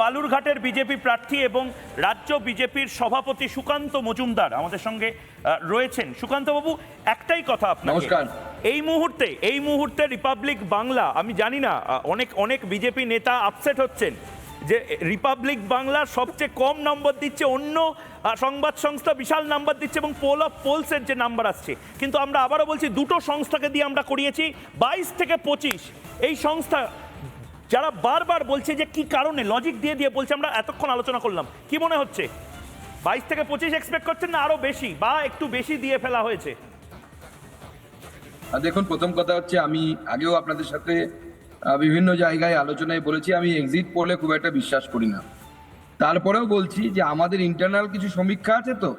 বালুরঘাটের BJP প্রার্থী এবং রাজ্য বিজেপির সভাপতি সুকান্ত মজুমদার আমাদের সঙ্গে রয়েছেন। সুকান্ত বাবু একটাই কথা আপনাকে। নমস্কার। এই মুহূর্তে এই মুহূর্তে রিপাবলিক বাংলা আমি জানি না অনেক অনেক বিজেপি নেতা আপসেট হচ্ছেন যে রিপাবলিক বাংলা সবচেয়ে কম নম্বর দিচ্ছে অন্য সংবাদ সংস্থা বিশাল নাম্বার দিচ্ছে এবং পোল অফ পোলসের যে নাম্বার আসছে। কিন্তু আমরা আবারও বলছি দুটো সংস্থাকে দিয়ে আমরা করিয়েছি বাইশ থেকে পঁচিশ। এই সংস্থা যারা বারবার বলছে যে কি কারণে লজিক দিয়ে দিয়ে বলছে, আমরা এতক্ষণ আলোচনা করলাম। কি মনে হচ্ছে? বাইশ থেকে পঁচিশ এক্সপেক্ট করছেন না আরও বেশি, বা একটু বেশি দিয়ে ফেলা হয়েছে? দেখুন, প্রথম কথা হচ্ছে আমি আগেও আপনাদের সাথে বিভিন্ন জায়গায় আলোচনায় বলেছি, আমি এক্সিট পোলে খুব একটা বিশ্বাস করি না। তারপরেও বলছি যে আমাদের ইন্টারনাল কিছু সমীক্ষা আছে তো?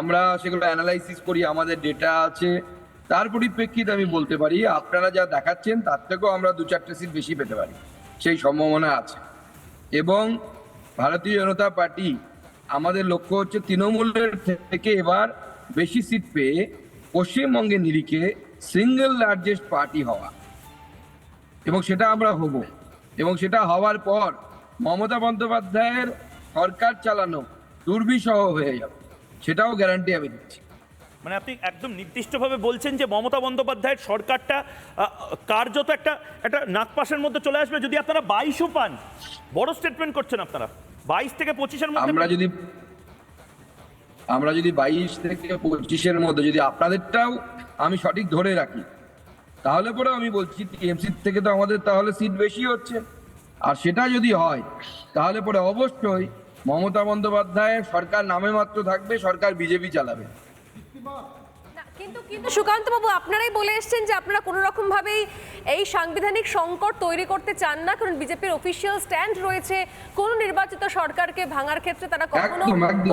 আমরা সেগুলো অ্যানালাইসিস করি, আমাদের ডেটা আছে। তার পরিপ্রেক্ষিতে আমি বলতে পারি, আপনারা যা দেখাচ্ছেন, তার থেকেও আমরা দু চারটে সিট বেশি পেতে পারি। সেই সম্ভাবনা আছে। এবং ভারতীয় জনতা পার্টি আমাদের লক্ষ্য হচ্ছে তৃণমূলের থেকে এবার বেশি সিট পেয়ে পশ্চিমবঙ্গের নিরিখে সিঙ্গেল লার্জেস্ট পার্টি হওয়া। এবং সেটা আমরা হব। এবং সেটা হওয়ার পর মমতা বন্দ্যোপাধ্যায়ের সরকার চালানো দুর্বিষহ হয়ে যাবে। সেটাও গ্যারান্টি আমি দিচ্ছি। মানে আপনি একদম নির্দিষ্টভাবে বলছেন যে মমতা বন্দ্যোপাধ্যায়ের সরকারটা কার্যত একটা একটা নাকপাশের মধ্যে চলে আসবে। যদি আপনারা বাইশও পান, বড় স্টেটমেন্ট করছেন আপনারা। বাইশ থেকে পঁচিশের মধ্যে আমরা যদি আমরা যদি বাইশ থেকে পঁচিশের মধ্যে যদি আপনাদেরটাও আমি সঠিক ধরে রাখি, তাহলে পরে আমি বলছি টিএমসি থেকে তো আমাদের তাহলে সিট বেশি হচ্ছে। আর সেটা যদি হয়, তাহলে পরে অবশ্যই মমতা বন্দ্যোপাধ্যায়ের সরকার নামে মাত্র থাকবে, সরকার বিজেপি চালাবে। কিন্তু কিন্তু সুকান্ত বাবু আপনারাই বলে এসেছেন যে আপনারা কোনো রকম ভাবেই এই সাংবিধানিক সংকট তৈরি করতে চান না কারণ বিজেপির অফিসিয়াল স্ট্যান্ড রয়েছে কোন নির্বাচিত সরকারকে ভাঙার ক্ষেত্রে তারা কখনো।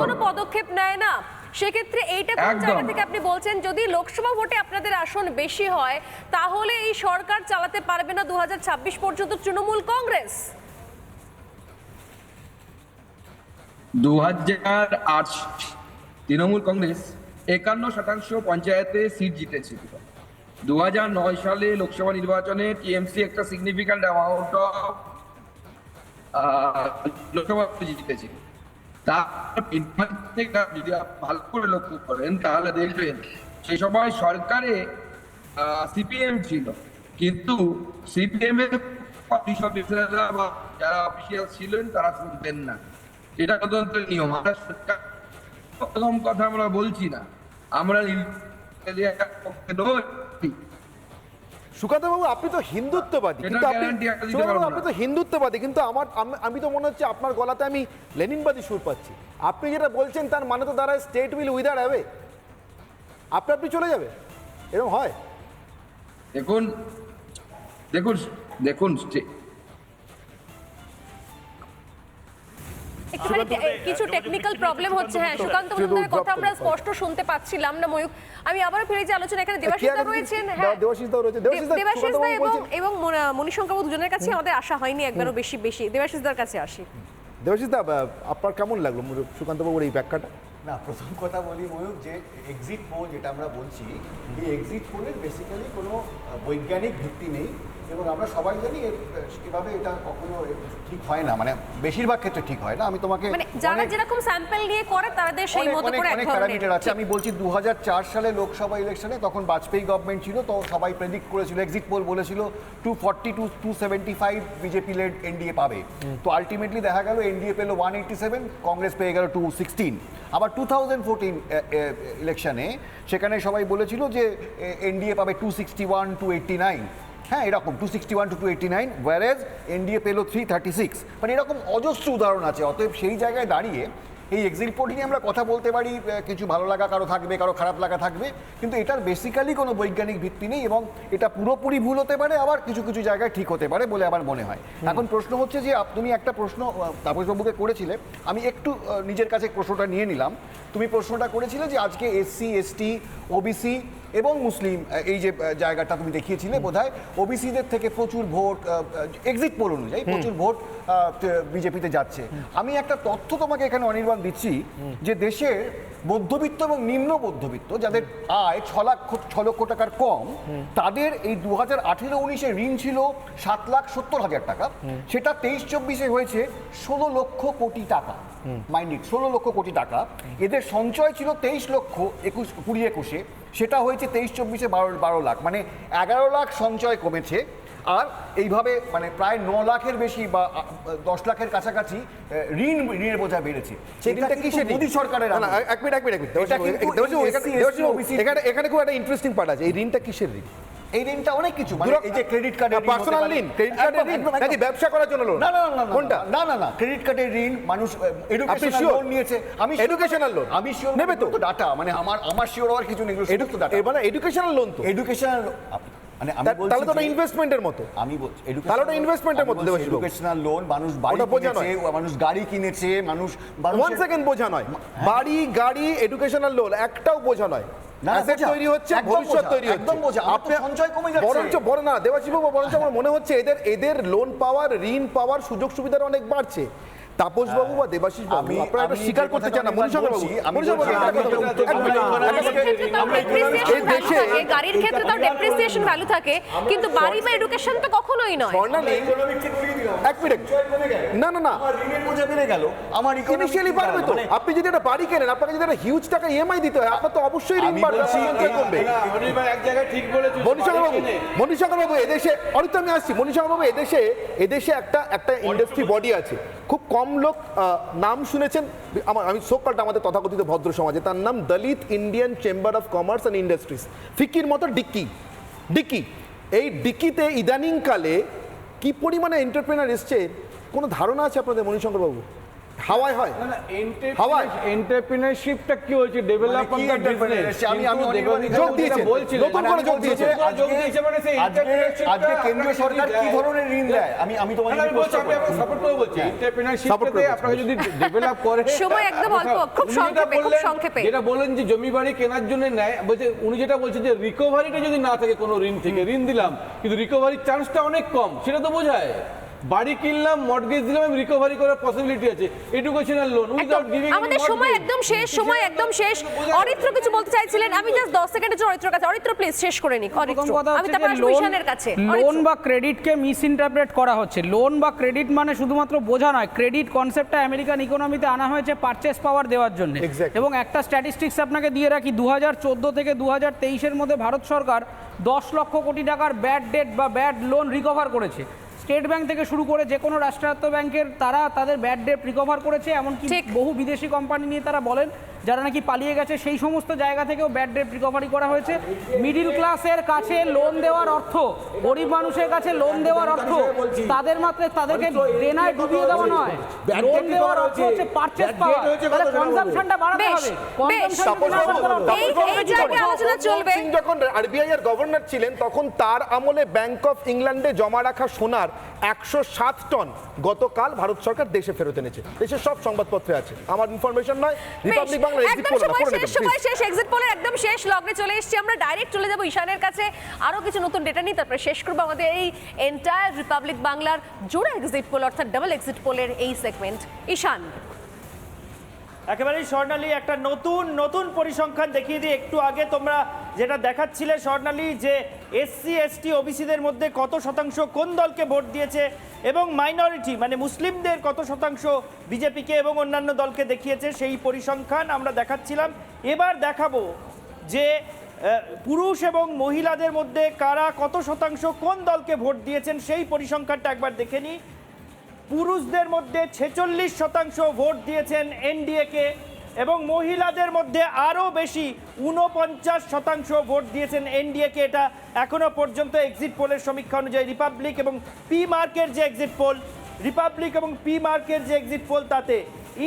কোনো পদক্ষেপ নেয় না সেক্ষেত্রে এইটা কোন। জায়গা থেকে আপনি বলছেন যদি লোকসভা ভোটে আপনাদের আসন বেশি হয় তাহলে এই সরকার চালাতে পারবে না দু হাজার ছাব্বিশ পর্যন্ত তৃণমূল কংগ্রেস দু হাজার আট তৃণমূল কংগ্রেস একান্ন শতাংশ পঞ্চায়েতে সিট জিতেছিল দু হাজার নয় সালে লোকসভা নির্বাচনে টিএমসি একটা সিগনিফিক্যান্ট অ্যামাউন্ট অফ লোকসভা জিতেছিল তার যদি ভালো করে লক্ষ্য করেন, তাহলে দেখবেন সেই সময় সরকারে সিপিএম ছিল। কিন্তু সিপিএম এর যারা অফিসিয়াল ছিলেন, তারা শুনতেন না। এটা তদন্তের নিয়ম। আমরা প্রথম কথা আমরা বলছি না। আমরা নির্বাচনের পক্ষে নই। সুকান্ত বাবু আপনি তো হিন্দুত্ববাদী কিন্তু আপনি আপনি তো হিন্দুত্ববাদী কিন্তু আমার আমি- তো মনে হচ্ছে আপনার গলাতে আমি লেনিনবাদী সুর পাচ্ছি। আপনি যেটা বলছেন তার মানে তো দাঁড়ায় স্টেট উইল উইদার অ্যাওয়ে আপনি আপনি চলে যাবে এরকম হয়? দেখুন দেখুন দেখুন একটুখানি কিছু টেকনিক্যাল প্রবলেম হচ্ছে হ্যাঁ সুকান্ত মজুমদারের কথা আমরা স্পষ্ট শুনতে পাচ্ছিলাম না ময়ূক আমি আবারও ফিরে যে আলোচনা এখানে দেবাশিস দা রয়েছেন হ্যাঁ। দেবাশিস দাও রয়েছে। দেবাশিস দা, দা এবং এবং মণিশঙ্কর বাবু দুজনের কাছে আমাদের আশা হয়নি একবারও বেশি বেশি। দেবাশিস দার কাছে আসি। দেবাশিস দা আপনার কেমন লাগল সুকান্ত বাবুর এই ব্যাখ্যাটা? না প্রথম কথা বলি ময়ূক যে এক্সিট পোল যেটা আমরা বলছি এই এক্সিট পোলের বেসিক্যালি কোনো বৈজ্ঞানিক ভিত্তি নেই। এবং আমরা সবাই জানি এভাবে এটা কখনো ঠিক হয় না। মানে বেশিরভাগ ক্ষেত্রে ঠিক হয় না। আমি তোমাকে মানে যারা যেরকম স্যাম্পল নিয়ে করে তাদের সেই মতো করে অনেক প্যারামিটার আছে। আমি বলছি সালে লোকসভা ইলেকশনে তখন বাজপেয়ী গভর্নমেন্ট ছিল তো সবাই প্রেডিক্ট করেছিল এক্সিট পোল বলেছিল 240 টু 275 বিজেপি লেড এনডিএ পাবে। তো আলটিমেটলি দেখা গেল এনডিএ পেল সেভেন কংগ্রেস পেয়ে গেল 216 আবার 2014 ইলেকশনে সেখানে সবাই বলেছিল যে এনডিএ পাবে 261 289 হ্যাঁ এরকম two sixty one to two eighty nine ওয়ারেজ এনডিএ পেল থ্রি থার্টি সিক্স মানে এরকম অজস্র উদাহরণ আছে অতএব সেই জায়গায় দাঁড়িয়ে এই এক্সিট পোল নিয়ে আমরা কথা বলতে পারি কিছু ভালো লাগা কারও থাকবে কারও খারাপ লাগা থাকবে কিন্তু এটার বেসিক্যালি কোনো বৈজ্ঞানিক ভিত্তি নেই এবং এটা পুরোপুরি ভুল হতে পারে আবার কিছু কিছু জায়গায় ঠিক হতে পারে বলে আমার মনে হয়। এখন প্রশ্ন হচ্ছে যে তুমি একটা প্রশ্ন তাপসবাবুকে করেছিলে আমি একটু নিজের কাছে প্রশ্নটা নিয়ে নিলাম। তুমি প্রশ্নটা করেছিলে যে আজকে এসসি এসটি ওবিসি এবং মুসলিম এই যে জায়গাটা তুমি দেখিয়েছিলে বোধহয় ওবিসিদের থেকে প্রচুর ভোট এক্সিট পোল অনুযায়ী প্রচুর ভোট বিজেপিতে যাচ্ছে। আমি একটা তথ্য তোমাকে এখানে অনির্বাণ দিচ্ছি যে দেশের মধ্যবিত্ত এবং নিম্ন মধ্যবিত্ত যাদের আয় ছ লাখ ছ লক্ষ টাকার কম তাদের এই দু হাজার আঠেরো উনিশে ঋণ ছিল সাত লাখ সত্তর হাজার টাকা। সেটা তেইশ চব্বিশে হয়েছে ষোলো লক্ষ কোটি টাকা। মাইন্ড ষোলো লক্ষ কোটি টাকা। এদের সঞ্চয় ছিল তেইশ লক্ষ একুশ কুড়ি একুশে। সেটা হয়েছে তেইশ চব্বিশে বারো বারো লাখ। মানে এগারো লাখ সঞ্চয় কমেছে। আর এইভাবে মানে প্রায় ন লাখের বেশি বা দশ লাখের কাছাকাছি ঋণ ঋণের বোঝা বেড়েছে। সেই কি ঋণটা কিন্তু কিসের ঋণ? মোদী সরকারের। এক মিনিট এক মিনিট এখানে খুব একটা ইন্টারেস্টিং পার্ট আছে। এই ঋণটা কিসের ঋণ? এই ঋণটা অনেক কিছু মানে এই যে ক্রেডিট কার্ডের পার্সোনাল ঋণ ক্রেডিট কার্ডের ঋণ নাকি ব্যবসা করার জন্য লোন না না না কোনটা? না না না ক্রেডিট কার্ডের ঋণ মানুষ এডুকেশনাল? লোন নিয়েছে। আমি Educational loan? আমি শিওর নেবে তো? ডাটা মানে আমার আমার শিওর হওয়ার কিছু নেই এডুকেশন ডাটা মানে এডুকেশনাল লোন তো। এডুকেশনাল মানে আমি বলছি তাহলে তো যে- ইনভেস্টমেন্টের মতো। আমি বলছি তাহলে investment এর মধ্যে এডুকেশনাল লোন মানুষ বাড়ি কিনেছে মানুষ গাড়ি কিনেছে মানুষ ওয়ান সেকেন্ড বোঝা নয়। বাড়ি গাড়ি এডুকেশনাল লোন একটাও বোঝা নয়। তৈরি হচ্ছে ভবিষ্যৎ তৈরি একদম বোঝা। আপনি- সঞ্চয় কমে যাচ্ছে। বরঞ্চ বড় না বরঞ্চ আমার মনে হচ্ছে এদের এদের লোন পাওয়ার ঋণ পাওয়ার সুযোগ সুবিধা অনেক বাড়ছে তাপস বাবু বা দেবাশিস বাবু আপনারা এটা স্বীকার করতে চান না মনীষঙ্কর বাবু বলছি, বাবু, আমি একটা কথা তো- বলুন, এক মিনিট, আমি- একটা কথা- গাড়ির ক্ষেত্রে তো depreciation এই দেশে- থাকে, গাড়ির ক্ষেত্রে তো ডেপ্রিসিয়েশন ভ্যালু থাকে কিন্তু বাড়ি বা এডুকেশন তো কখনোই নয়। স্বর্ণালী এক মিনিট। না না না। আমার ঋণের বোঝা বেড়ে গেল আমার ইনিশিয়ালি বাড়বে তো। আপনি যদি একটা বাড়ি কেনেন আপনাকে যদি একটা হিউজ টাকা ইএমআই দিতে হয় আপনার তো অবশ্যই ঋণ বাড়বে কমবে। এক জায়গায় ঠিক বলেছ মনীষঙ্কর বাবু মনীষঙ্কর বাবু এদেশে অনেক আমি আসছি। মনীষঙ্কর বাবু এদেশে এদেশে একটা একটা ইন্ডাস্ট্রি বডি আছে। খুব কম লোক নাম শুনেছেন? আমার, আমি সোকালটা আমাদের তথাকথিত ভদ্র সমাজে। তার নাম Dalit Indian Chamber of Commerce and Industries. ফিকির মতো ডিকি ডিকি এই ডিকিতে ইদানিংকালে কি পরিমাণে এন্টারপ্রেনার এসছে? কোনো ধারণা আছে আপনাদের মনীশঙ্কর বাবু হাওয়ায় হয়। হাওয়ায়? এন্টারপ্রিনারশিপটা কি হচ্ছে ডেভেলপ মানে অফ? বিজনেস আমি- আমি যোগ দিয়েছে। বলছিলেন। নতুন করে যোগ দিয়েছে। যোগ দিয়েছে মানে সেই আজকে আজকে কেন্দ্রীয় সরকার কি ধরনের ঋণ দেয়? আমি আমি তোমাকে আমি বলছি আমি আপনাকে সাপোর্ট করে বলছি। এন্টারপ্রিনারশিপটাতে আপনাকে যদি ডেভেলপ করে সময় একদম অল্প, খুব সংক্ষেপে, খুব বললেন- সংক্ষেপে। যেটা বলেন যে জমি বাড়ি কেনার জন্য নেয় বলছে উনি যেটা বলছেন যে রিকভারিটা যদি না থাকে কোনো ঋণ থেকে ঋণ দিলাম কিন্তু রিকভারির চান্সটা অনেক কম সেটা তো বোঝায়। বাড়ি কিনলাম মর্গেজ দিলাম আমি রিকভারি করার পসিবিলিটি আছে। এডুকেশনাল লোন উইদাউট গিভিং আমাদের সময় একদম শেষ সময় একদম শেষ। অরিত্র কিছু বলতে চাইছিলেন আমি জাস্ট 10 সেকেন্ডের জন্য অরিত্রর কাছে অরিত্র প্লিজ শেষ করে নিক অরিত্র। আমি তারপর ঈশানের কাছে। লোন অরিত্র। বা ক্রেডিটকে মিস ইন্টারপ্রেট করা হচ্ছে। লোন বা ক্রেডিট মানে শুধুমাত্র বোঝা নয় ক্রেডিট কনসেপ্টটা আমেরিকান ইকোনমিতে আনা হয়েছে পারচেস পাওয়ার দেওয়ার জন্য. এবং একটা স্ট্যাটিস্টিক্স আপনাকে দিয়ে রাখি দু হাজার চোদ্দ থেকে দু হাজার তেইশের মধ্যে ভারত সরকার দশ লক্ষ কোটি টাকার ব্যাড ডেট বা ব্যাড লোন রিকভার করেছে। স্টেট ব্যাংক থেকে শুরু করে যে কোনো রাষ্ট্রায়ত্ত ব্যাংকের তারা তাদের ব্যাড ডেট রিকভার করেছে এমনকি। বহু বিদেশি কোম্পানি নিয়ে তারা বলেন যারা নাকি পালিয়ে গেছে সেই সমস্ত জায়গা থেকেও ব্যাড ডেট রিকভারি করা হয়েছে। মিডিল ক্লাসের কাছে লোন দেওয়ার অর্থ গরিব মানুষের কাছে লোন দেওয়ার অর্থ তাদের মাত্র তাদেরকে ডেনায় ডুবিয়ে দেওয়া নয়। লোন দেওয়ার অর্থ হচ্ছে পারচেস পাওয়া তাহলে কনজাম্পশনটা বাড়াতে হবে। যখন আরবিআই এর গভর্নর ছিলেন তখন তার আমলে ব্যাংক অফ ইংল্যান্ডে জমা রাখা সোনার একশো সাত টন গতকাল ভারত সরকার দেশে ফেরত এনেছে। দেশের সব সংবাদপত্রে আছে। আমার ইনফরমেশন নয়। রিপাবলিক একদম সময় শেষ সময় শেষ এক্সিট পোলের একদম শেষ লগ্নে চলে এসেছি আমরা ডাইরেক্ট চলে যাব ঈশানের কাছে। আরও কিছু নতুন ডেটা নিয়ে তারপরে শেষ করব আমাদের এই এন্টায়ার রিপাবলিক বাংলার জোড়া এক্সিট পোল অর্থাৎ ডাবল এক্সিট পোলের এই সেগমেন্ট ঈশান। একেবারেই স্বর্ণালী, একটা নতুন নতুন পরিসংখ্যান দেখিয়ে দিই। একটু আগে তোমরা যেটা দেখাচ্ছিলে স্বর্ণালী, যে এসসি এসটি ওবিসিদের মধ্যে কত শতাংশ, কোন দলকে ভোট দিয়েছে এবং মাইনরিটি মানে মুসলিমদের কত শতাংশ বিজেপিকে এবং অন্যান্য দলকে দেখিয়েছে, সেই পরিসংখ্যান আমরা দেখাচ্ছিলাম। এবার দেখাবো যে পুরুষ এবং মহিলাদের মধ্যে কারা কত শতাংশ, কোন দলকে ভোট দিয়েছেন, সেই পরিসংখ্যানটা একবার দেখে নিই। পুরুষদের মধ্যে ছেচল্লিশ শতাংশ ভোট দিয়েছেন এনডিএকে এবং মহিলাদের মধ্যে আরও বেশি উনপঞ্চাশ শতাংশ ভোট দিয়েছেন এনডিএকে। এটা এখনও পর্যন্ত এক্সিট পোলের সমীক্ষা অনুযায়ী রিপাবলিক এবং পি মার্কের যে এক্সিট পোল রিপাবলিক এবং পি মার্কের যে এক্সিট পোল তাতে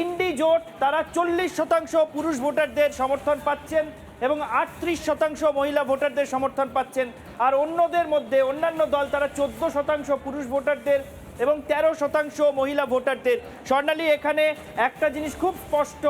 ইন্ডি জোট, তারা চল্লিশ শতাংশ পুরুষ ভোটারদের সমর্থন পাচ্ছেন এবং আটত্রিশ শতাংশ মহিলা ভোটারদের সমর্থন পাচ্ছেন। আর অন্যদের মধ্যে অন্যান্য দল, তারা চোদ্দ শতাংশ পুরুষ ভোটারদের এবং তেরো শতাংশ মহিলা ভোটারদের। স্বর্ণালী, এখানে একটা জিনিস খুব স্পষ্ট,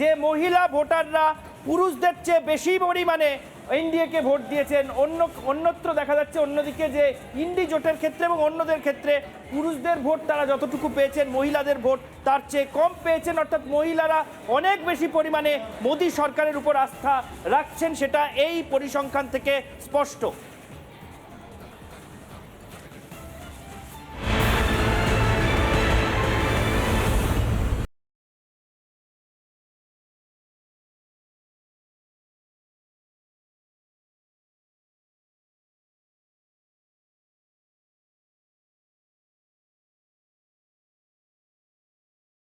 যে মহিলা ভোটাররা পুরুষদের চেয়ে বেশি পরিমাণে এনডিএকে ভোট দিয়েছেন। অন্য, অন্যত্র দেখা যাচ্ছে অন্যদিকে যে ইন্ডি জোটের ক্ষেত্রে এবং অন্যদের ক্ষেত্রে পুরুষদের ভোট তারা যতটুকু পেয়েছেন, মহিলাদের ভোট তার চেয়ে কম পেয়েছেন। অর্থাৎ মহিলারা অনেক বেশি পরিমাণে মোদী সরকারের উপর আস্থা রাখছেন, সেটা এই পরিসংখ্যান থেকে স্পষ্ট।